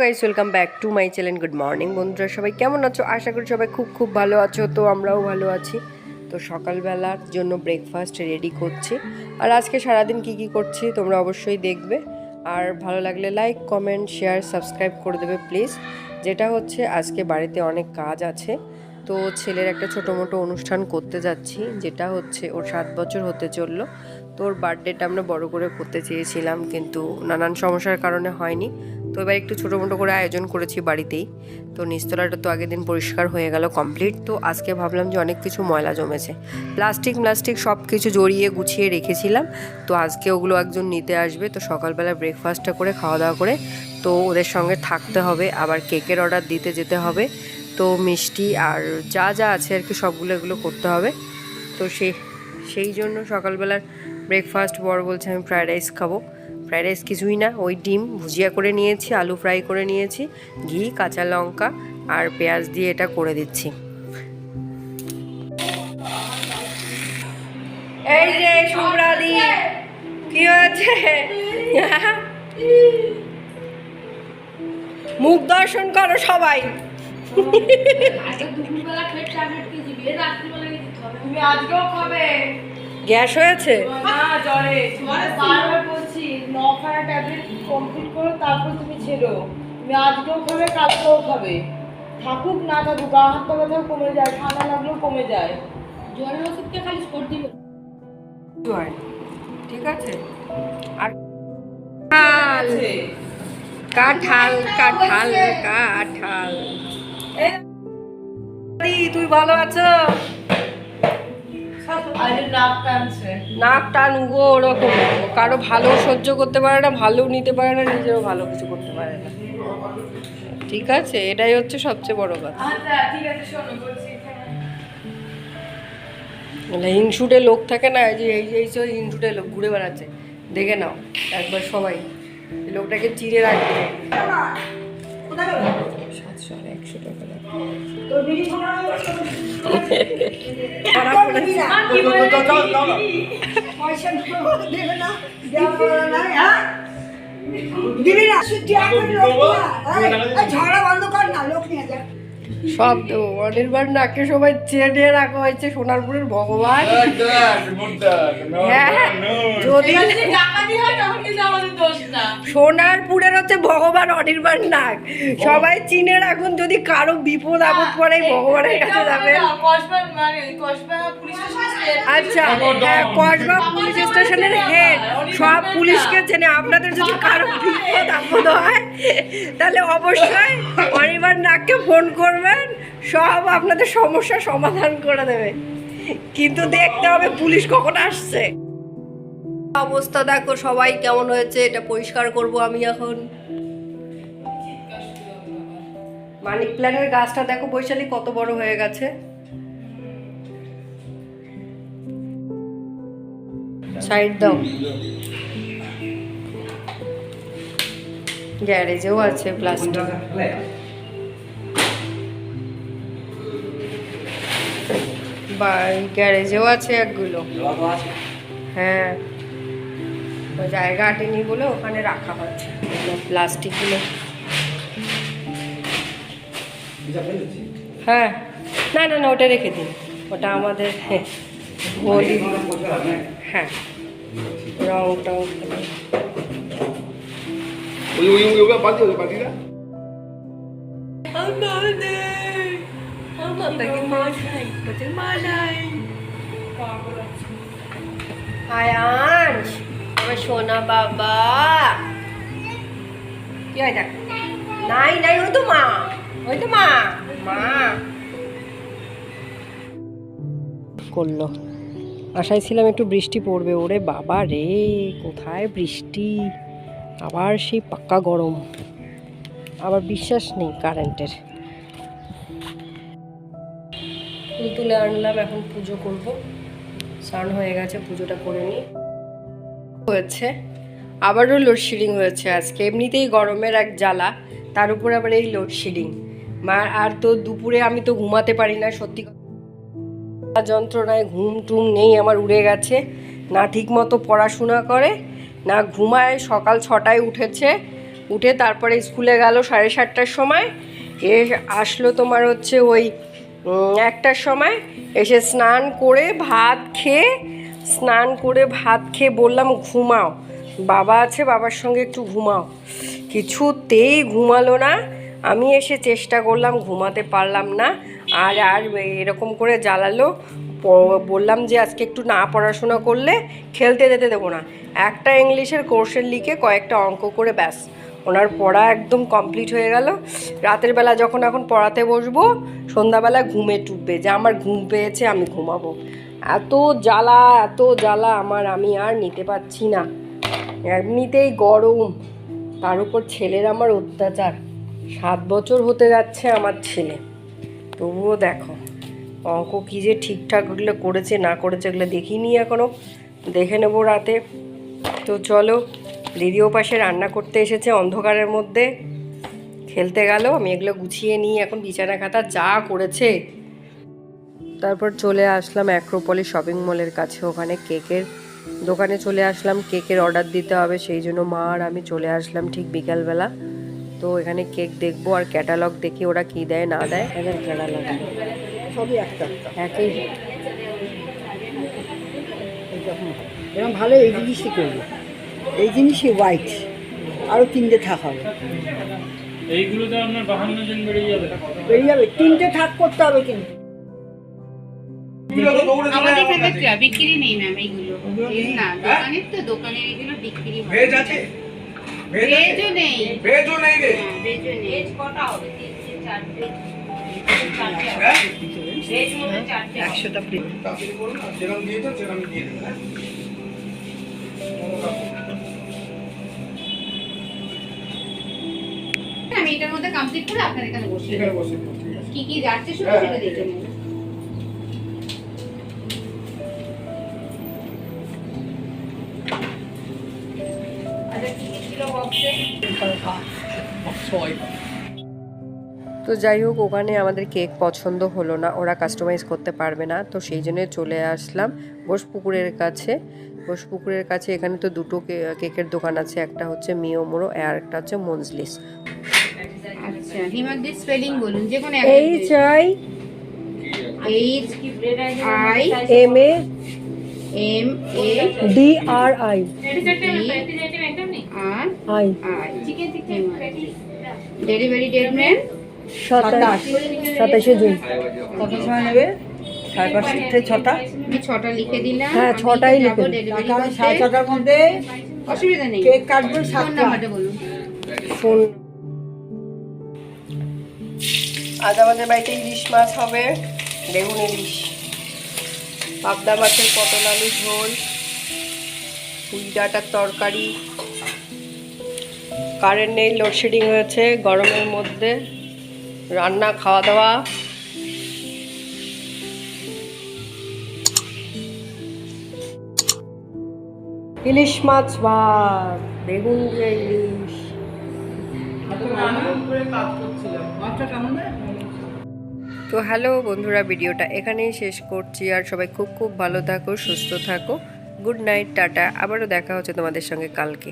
Guys welcome back to my channel good morning বন্ধুরা, সবাই কেমন আছো? আশা করি সবাই খুব খুব ভালো আছো, তো আমরাও ভালো আছি। তো সকালবেলার জন্য ব্রেকফাস্ট রেডি করছি। আর আজকে সারাদিন কি কি করছি তোমরা অবশ্যই দেখবে। আর ভালো লাগলে লাইক কমেন্ট শেয়ার সাবস্ক্রাইব করে দেবে প্লিজ যেটা হচ্ছে, আজকে বাড়িতে অনেক কাজ আছে। তো ছেলের একটা ছোটো মোটো অনুষ্ঠান করতে যাচ্ছি, যেটা হচ্ছে, ওর সাত বছর হতে চলল। তো ওর বার্থডেটা আমরা বড় করে করতে চেয়েছিলাম, কিন্তু নানান সমস্যার কারণে হয়নি। তো এবার একটু ছোটো মোটো করে আয়োজন করেছি বাড়িতেই। তো নিস্তলাটা তো আগের দিন পরিষ্কার হয়ে গেল কমপ্লিট তো আজকে ভাবলাম যে অনেক কিছু ময়লা জমেছে। প্লাস্টিক প্লাস্টিক সব কিছু জড়িয়ে গুছিয়ে রেখেছিলাম। তো আজকে ওগুলো একজন নিতে আসবে। তো সকালবেলা ব্রেকফাস্টটা করে খাওয়া দাওয়া করে, তো ওদের সঙ্গে থাকতে হবে। আবার কেকের অর্ডার দিতে যেতে হবে। তো মিষ্টি আর যা যা আছে আর কি সবগুলো এগুলো করতে হবে। তো সেই সেই জন্য সকালবেলার ব্রেকফাস্ট বড় বলছে আমি ফ্রায়েড রাইস খাব। ফ্রায়েড রাইস কিছুই না ওই ডিম ভুজিয়া করে নিয়েছি আলু ফ্রাই করে নিয়েছি ঘি কাঁচা লঙ্কা আর পেঁয়াজ দিয়ে এটা করে দিচ্ছি। এই যে কি হয়েছে? মুখ দর্শন করো সবাই। গ্যাস হয়েছে না জ্বরে বারবার বলছি নখানা ট্যাবলেট কমপ্লিট করো তারপর তুমি ছেড়ো তুমি আজকেও খাবে কালকেও খাবে। থাকুক না থাকুক গা হাত পা ব্যথাও কমে যায় ঠান্ডা লাগলেও কমে যায়। জ্বরের ওষুধকে খালি সর্দি। হয় ঠিক আছে? আর কাঁঠাল কাঁঠাল কাঁঠাল। এই, তুই ভালো আছো? নাক টান উগো ওরকম। কারও ভালো সহ্য করতে পারে না ভালো নিতে পারে না নিজেরও ভালো কিছু করতে পারে না। ঠিক আছে এটাই হচ্ছে সবচেয়ে বড় কথা। আচ্ছা ঠিক আছে শোনো বলছি মানে হিংসুটে লোক থাকে না এই যে এই যে এই সব হিংসুটে লোক ঘুরে বেড়াচ্ছে দেখে নাও একবার সবাই। লোকটাকে চিড়ে রাখবে। সাতশো একশো টাকা সব দেবো অনির্বাণ নাকে সবাই চেনে রাখা হয়েছে সোনারপুরের ভগবান। হ্যাঁ যদি সোনারপুরের হচ্ছে ভগবান অনির্বাণ নাগ। সবাই চিনে রাখুন যদি কারও বিপদ আপদ পড়ে ভগবানের কাছে যাবে। মানে আচ্ছা হ্যাঁ। কসবা পুলিশ স্টেশনের হেড সব পুলিশকে চেনে আপনাদের যদি কারও বিপদ আপদ হয় তাহলে অবশ্যই অনির্বাণ নাগকে ফোন করবেন সব আপনাদের সমস্যার সমাধান করে দেবে। কিন্তু দেখতে হবে পুলিশ কখন আসছে। অবস্থা দেখো, সবাই কেমন হয়েছে, এটা পরিষ্কার করব আমি এখন। মানিক প্ল্যানের গাছটা দেখো, বৈশালী কত বড় হয়ে গেছে। সাইড দাও। গ্যারেজেও আছে প্লাস্টিক। বা গ্যারেজেও আছে একগুলো। হ্যাঁ। জায়গা আটেনি বলে ওখানে রাখা হচ্ছে। প্লাস্টিকগুলো হ্যাঁ। না না না ওটা রেখে দিন। ওটা আমাদের হ্যাঁ, হ্যাঁ। রং টং আয়ান? আমার সোনা বাবা। কি হয় দেখ? নাই নাই ওই তো মা। ওই তো মা। মা। করল। আশায় ছিলাম একটু বৃষ্টি পড়বে। ওরে বাবা রে কোথায় বৃষ্টি? আবার সেই পাক্কা গরম। আবার বিশ্বাস নেই কারেন্টের। ফুল তুলে আনলাম এখন পুজো করব। স্নান হয়ে গেছে পুজোটা করে নিই। হয়েছে, আবারও লোডশেডিং হয়েছে আজকে। এমনিতেই গরমের এক জ্বালা, তার উপর আবার এই লোডশেডিং মা, আর তো দুপুরে আমি তো ঘুমাতে পারি না, সত্যি। যন্ত্রণায় ঘুম টুম নেই, আমার উড়ে গেছে। না ঠিক মতো পড়াশোনা করে, না ঘুমায়, সকাল ছটায় উঠেছে। উঠে তারপরে স্কুলে গেল সাড়ে সাতটার সময়। এ আসলো তোমার হচ্ছে ওই একটার সময়। এসে স্নান করে, ভাত খেয়ে স্নান করে ভাত খেয়ে বললাম, ঘুমাও। বাবা আছে, বাবার সঙ্গে একটু ঘুমাও। কিছুতেই ঘুমালো না। আমি এসে চেষ্টা করলাম, ঘুমাতে পারলাম না। আর আর এরকম করে জ্বালালো। বললাম যে, আজকে একটু না পড়াশোনা করলে খেলতে যেতে দেবো না। একটা ইংলিশের কোর্সের লিখে কয়েকটা অঙ্ক করে ব্যাস। ওনার পড়া একদম কমপ্লিট হয়ে গেল। রাতের বেলা যখন এখন পড়াতে বসবো, সন্ধ্যাবেলা ঘুমে টুটবে যে আমার ঘুম পেয়েছে আমি ঘুমাবো। এত জ্বালা এত জ্বালা আমার, আমি আর নিতে পারছি না। এমনিতেই গরম। তার উপর ছেলের আমার অত্যাচার। সাত বছর হতে যাচ্ছে আমার ছেলে। তবুও দেখো, অঙ্ক কী যে ঠিকঠাক ওগুলো করেছে, না করেছে ওগুলো দেখিনি এখনও দেখে নেব রাতে। তো চলো দিদিও পাশে রান্না করতে এসেছে অন্ধকারের মধ্যে। খেলতে গেল আমি এগুলো গুছিয়ে নিই এখন বিছানা খাতা যা করেছে। তারপর চলে আসলাম অ্যাক্রোপলি শপিং মলের কাছে ওখানে কেকের দোকানে চলে আসলাম কেকের অর্ডার দিতে হবে সেই জন্য মা আর আমি চলে আসলাম ঠিক বিকালবেলা। তো এখানে কেক দেখব আর ক্যাটালগ দেখি ওরা কী দেয় না দেয়। এদের ক্যাটালগ সবই একটা একই। এরকম ভালো এই জিনিসই করব। এই জিনিসই হোয়াইট আরও তিনটে থাক হবে। এইগুলোতে আপনার বাহান্ন জন বেরিয়ে যাবে। তিনটে থাক করতে হবে কিন্তু। আমাদের বিক্রি নেই ম্যাম এইগুলো। না দোকানের তো দোকানের এগুলো বিক্রি হয়। ভেজ আছে? ভেজও নেই। ভেজও নেই রে। হ্যাঁ, ভেজও নেই। কটা হবে? তিনটে চারটে হ্যাঁ? একশোটা প্লেট সেরকম দিয়ে হ্যাঁ? এটার মধ্যে কমপ্লিট করে আপনার এখানে বসিয়ে এখানে দেবো। বসে দিন, ঠিক আছে। কি কি যাচ্ছে হ্যাঁ, সেটা দেখে নেব। আচ্ছা তো যাই হোক ওখানে আমাদের কেক পছন্দ হলো না ওরা কাস্টমাইজ করতে পারবে না তো সেই জন্য চলে আসলাম। বোসপুকুরের কাছে বোসপুকুরের কাছে এখানে তো দুটো কে- কেকের দোকান আছে একটা হচ্ছে মিওমোরো আর একটা হচ্ছে মঞ্জলিস আচ্ছা হিমাদ্রি স্পেলিং বলুন যে কোনো H I H I M A M A D R I R I I delivery date নেন সাতাশ। সাতাশে জুন। কত সময় নেবে? সাড়ে পাঁচটা থেকে ছটা। ছটা লিখে দিলাম। হ্যাঁ, ছটাই লিখে। সাড়ে ছটার মধ্যে অসুবিধা নেই। কেক কাটবো নাম্বারটা বলুন। ফোন আজ আমাদের বাড়িতে ইলিশ মাছ হবে, বেগুন ইলিশ, পাবদা মাছের পটল আলু ঝোল, পুঁই ডাঁটার তরকারি, কারেন্ট নেই লোডশেডিং হয়েছে, গরমের মধ্যে রান্না খাওয়া দাওয়া ইলিশ মাছ ভাত, বেগুন যে ইলিশ। মাছটা কেমন তো হ্যালো বন্ধুরা, ভিডিওটা এখানেই শেষ করছি। আর সবাই খুব খুব ভালো থাকো, সুস্থ থাকো। Good night, tata. আবারও দেখা হচ্ছে তোমাদের সঙ্গে কালকে।